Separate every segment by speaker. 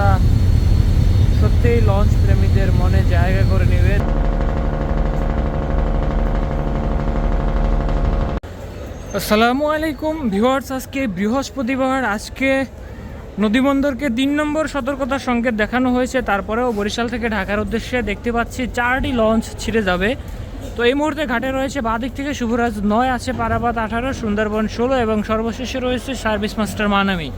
Speaker 1: দৃশ্যটা সত্যিই লঞ্চ প্রেমীদের মনে জায়গা করে নেবে। আসসালামু আলাইকুম ভিউয়ার্স আজকে বৃহস্পতিবার। আজকে নদীবন্দরকে তিন নম্বর সতর্কতার সংকেত দেখানো হয়েছে। তারপরেও বরিশাল থেকে ঢাকার উদ্দেশ্যে দেখতে পাচ্ছি চারটি লঞ্চ ছিঁড়ে যাবে। তো এই মুহূর্তে ঘাটে রয়েছে বাদিক থেকে শুভরাজ নয়, আছে পারাবাদ আঠারো, সুন্দরবন ষোলো এবং সর্বশেষে রয়েছে সার্ভিস মাস্টার মানামি।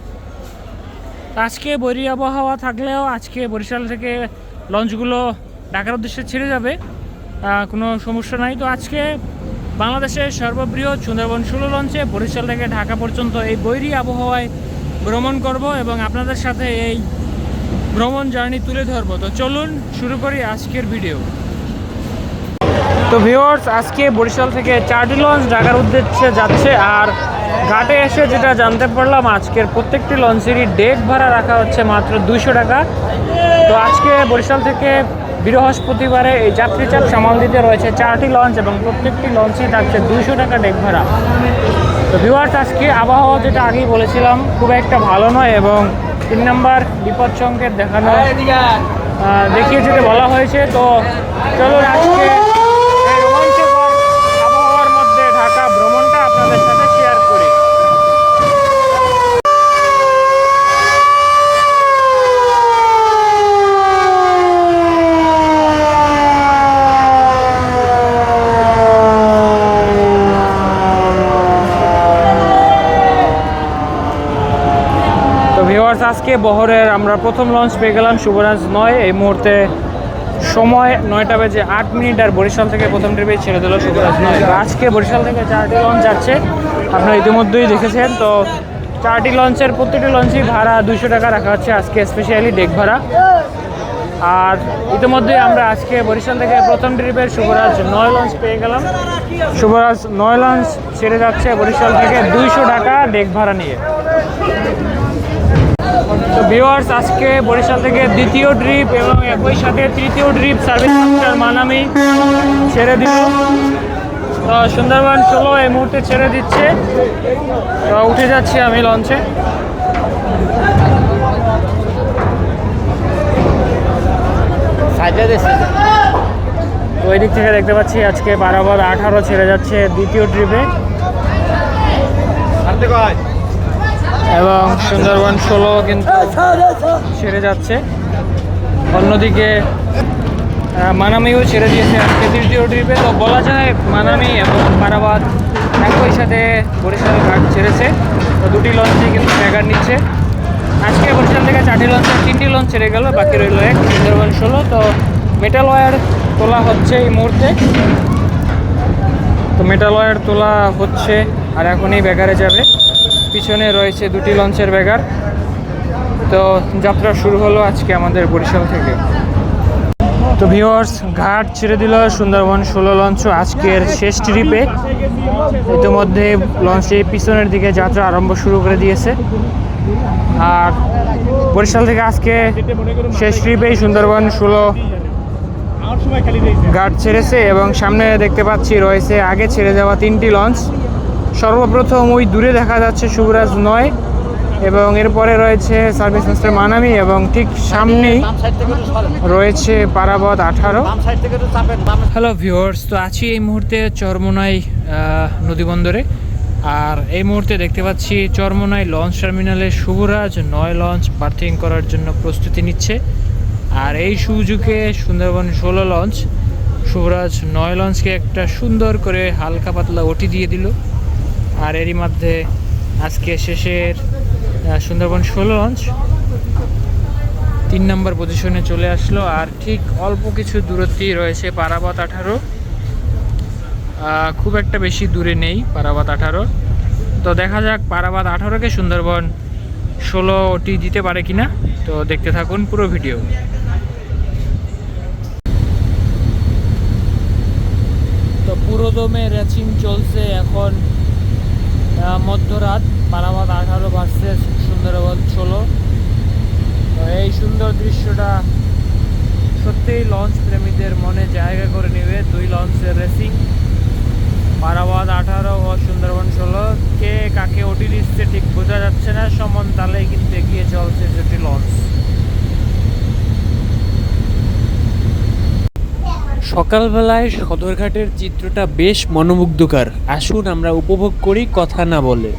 Speaker 1: আজকে বৈরী আবহাওয়া থাকলেও আজকে বরিশাল থেকে লঞ্চগুলো ঢাকার উদ্দেশ্যে ছেড়ে যাবে। কোনো সমস্যা নাই। তো আজকে বাংলাদেশের সর্ববৃহৎ সুন্দরবন ষোলো লঞ্চে বরিশাল থেকে ঢাকা পর্যন্ত এই বৈরী আবহাওয়ায় ভ্রমণ করব এবং আপনাদের সাথে এই ভ্রমণ জার্নি তুলে ধরবো। তো চলুন শুরু করি আজকের ভিডিও। তো ভিউয়ার্স, আজকে বরিশাল থেকে চারটি লঞ্চ ঢাকার উদ্দেশ্যে যাচ্ছে আর ঘাটে এসে যেটা জানতে পারলাম, আজকের প্রত্যেকটি লঞ্চেরই ডেক ভাড়া রাখা হচ্ছে মাত্র দুইশো টাকা। তো আজকে বরিশাল থেকে বৃহস্পতিবারে এই যাত্রী চাপ সামাল দিতে রয়েছে চারটি লঞ্চ এবং প্রত্যেকটি লঞ্চই থাকছে দুইশো টাকা ডেক ভাড়া। তো ভিউয়ার্স আজকে আবহাওয়া যেটা আগেই বলেছিলাম, খুব একটা ভালো নয় এবং তিন নম্বর বিপদ সংকেত দেখানো দেখিয়ে যেতে বলা হয়েছে। তো চলুন আজকে এই রোমাঞ্চকর আবহাওয়ার মধ্যে ঢাকা ভ্রমণটা আপনাদের সাথে শেয়ার করি তো ভিওয়ার্স আজকে বহরের আমরা প্রথম লঞ্চ পেয়ে গেলাম শুভরাজ নয়। এই মুহূর্তে সময় নয়টা বেজে আট মিনিট আর বরিশাল থেকে প্রথম ট্রিপে ছেড়ে দিল শুভরাজ নয়। আজকে বরিশাল থেকে চারটি লঞ্চ যাচ্ছে। আপনারা ইতিমধ্যেই দেখেছেন, তো চারটি লঞ্চের প্রত্যেকটি লঞ্চই ভাড়া দুশো টাকা রাখা হচ্ছে আজকে স্পেশালি ডেক ভাড়া। আর ইতিমধ্যেই আমরা আজকে বরিশাল থেকে প্রথম ট্রিপের শুভরাজ নয় লঞ্চ পেয়ে গেলাম। শুভরাজ নয় লঞ্চ ছেড়ে যাচ্ছে বরিশাল থেকে দুইশো টাকা ডেক ভাড়া নিয়ে। তো ভিউয়ার্স আজকে বরিশাল থেকে দ্বিতীয় ট্রিপ এবং একই সাথে তৃতীয় ট্রিপ সার্ভিস মাস্টার মানামি ছেড়ে দিল। তো সুন্দরবন চলো, এই মুহূর্তে ছেড়ে দিচ্ছে। তো উঠে যাচ্ছি আমি লঞ্চে তো ওই দিক থেকে দেখতে পাচ্ছি আজকে বারাবার আঠারো ছেড়ে যাচ্ছে দ্বিতীয় ট্রিপে এবং সুন্দরবন ষোলো কিন্তু ছেড়ে যাচ্ছে। অন্যদিকে মানামিও ছেড়ে দিয়েছে আজকে তৃতীয় ট্রিপে তো বলা যায় মানামি এবং পারাবাদ একই সাথে বরিশাল ঘাট ছেড়েছে। তো দুটি লঞ্চই কিন্তু ব্যাগার নিচ্ছে। আজকে বরিশাল থেকে চারটি লঞ্চের তিনটি লঞ্চ ছেড়ে গেল, বাকি রইল এক, সুন্দরবন ষোলো। তো মেটাল ওয়ার তোলা হচ্ছে এই মুহূর্তে। তো মেটাল ওয়ার তোলা হচ্ছে আর এখনই ব্যাগারে যাবে। পিছনে রয়েছে দুটি লঞ্চের ব্যাগার তো যাত্রা শুরু হলো আজকে আমাদের বরিশাল থেকে। তো ভিওয়ার্স ঘাট ছেড়ে দিল সুন্দরবন ষোলো লঞ্চ আজকের শেষ ট্রিপে। ইতিমধ্যে লঞ্চে পিছনের দিকে যাত্রা আরম্ভ শুরু করে দিয়েছে। আর বরিশাল থেকে আজকে শেষ ট্রিপেই সুন্দরবন ষোলো ঘাট ছেড়েছে এবং সামনে দেখতে পাচ্ছি রয়েছে আগে ছেড়ে যাওয়া তিনটি লঞ্চ। সর্বপ্রথম ওই দূরে দেখা যাচ্ছে শুভরাজ নয় এবং এরপরে রয়েছে সার্ভিস মাস্টার মানামি এবং ঠিক সামনেই রয়েছে পারাবত আঠারো। হ্যালো ভিউয়ার্স, তো আছি এই মুহূর্তে চরমোনাই নদীবন্দরে আর এই মুহূর্তে দেখতে পাচ্ছি চরমোনাই লঞ্চ টার্মিনালে শুভরাজ নয় লঞ্চ বার্থিং করার জন্য প্রস্তুতি নিচ্ছে। আর এই সুযোগে সুন্দরবন ষোলো লঞ্চ, শুভরাজ নয় লঞ্চকে একটা সুন্দর করে হালকা পাতলা ওটি দিয়ে দিল। আর এরই মধ্যে আজকে শেষের সুন্দরবন ষোলো লঞ্চ তিন নম্বর পজিশনে চলে আসলো আর ঠিক অল্প কিছু দূরত্বেই রয়েছে পারাবাত আঠারো। খুব একটা বেশি দূরে নেই পারাবাত আঠারো। তো দেখা যাক পারাবাত আঠারোকে সুন্দরবন ষোলোটি দিতে পারে কিনা। তো দেখতে থাকুন পুরো ভিডিও। তো পুরোদমে র্যাচিং চলছে এখন মধ্যরাত পারাবাদ আঠারো ভার্সেস সুন্দরবন ষোলো। তো এই সুন্দর দৃশ্যটা সত্যিই লঞ্চ প্রেমীদের মনে জায়গা করে নেবে। দুই লঞ্চের রেসিং পারাবাদ আঠারো ও সুন্দরবন ষোলো। কে কাকে ওটি দিচ্ছে ঠিক বোঝা যাচ্ছে না। সমান তালে কিন্তু এগিয়ে চলছে দুটি লঞ্চ
Speaker 2: সকালবেলায় সদরঘাটের চিত্রটা বেশ মনোমুগ্ধকর। আসুন আমরা উপভোগ করি কথা না বলে।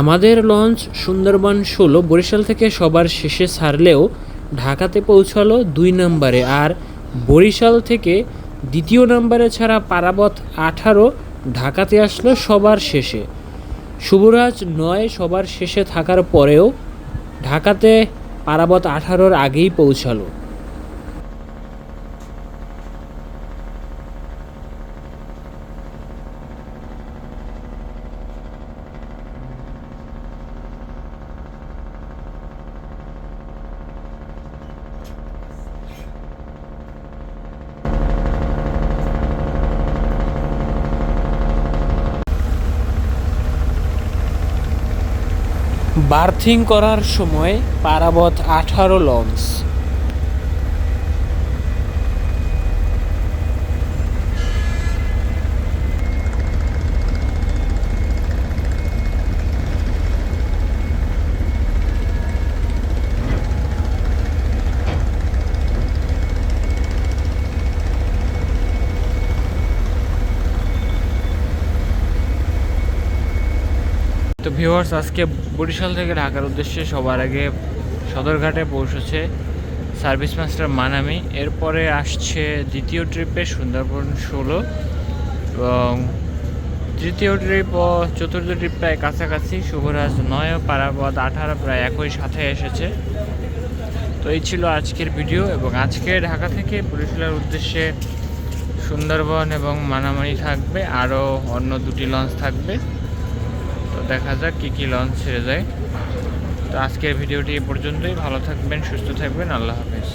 Speaker 2: আমাদের লঞ্চ সুন্দরবন ষোলো বরিশাল থেকে সবার শেষে ছাড়লেও ঢাকাতে পৌঁছালো দুই নম্বরে আর বরিশাল থেকে দ্বিতীয় নম্বরে ছাড়া পারাবত আঠারো, ঢাকাতে আসলো সবার শেষে। শুভরাজ নয় সবার শেষে থাকার পরেও ঢাকাতে পারাবত আঠারোর আগেই পৌঁছালো। বার্থিং করার সময় পারাবত আঠারো লঞ্চ।
Speaker 1: তো ভিউয়ার্স, আজকে বরিশাল থেকে ঢাকার উদ্দেশ্যে সবার আগে সদরঘাটে পৌঁছেছে সার্ভিস মাস্টার মানামি। এরপরে আসছে দ্বিতীয় ট্রিপে সুন্দরবন ষোলো এবং তৃতীয় ট্রিপ ও চতুর্থ ট্রিপ প্রায় কাছাকাছি। শুভরাজ নয় ও পারাবদ আঠারো প্রায় একই সাথে এসেছে। তো এই ছিল আজকের ভিডিও এবং আজকে ঢাকা থেকে বরিশালের উদ্দেশ্যে সুন্দরবন এবং মানামানি থাকবে। আরও অন্য দুটি লঞ্চ থাকবে। দেখা যাক কী কী লঞ্চ ছেড়ে যায়। তো আজকের ভিডিওটি এ পর্যন্তই। ভালো থাকবেন, সুস্থ থাকবেন। আল্লাহ হাফেজ।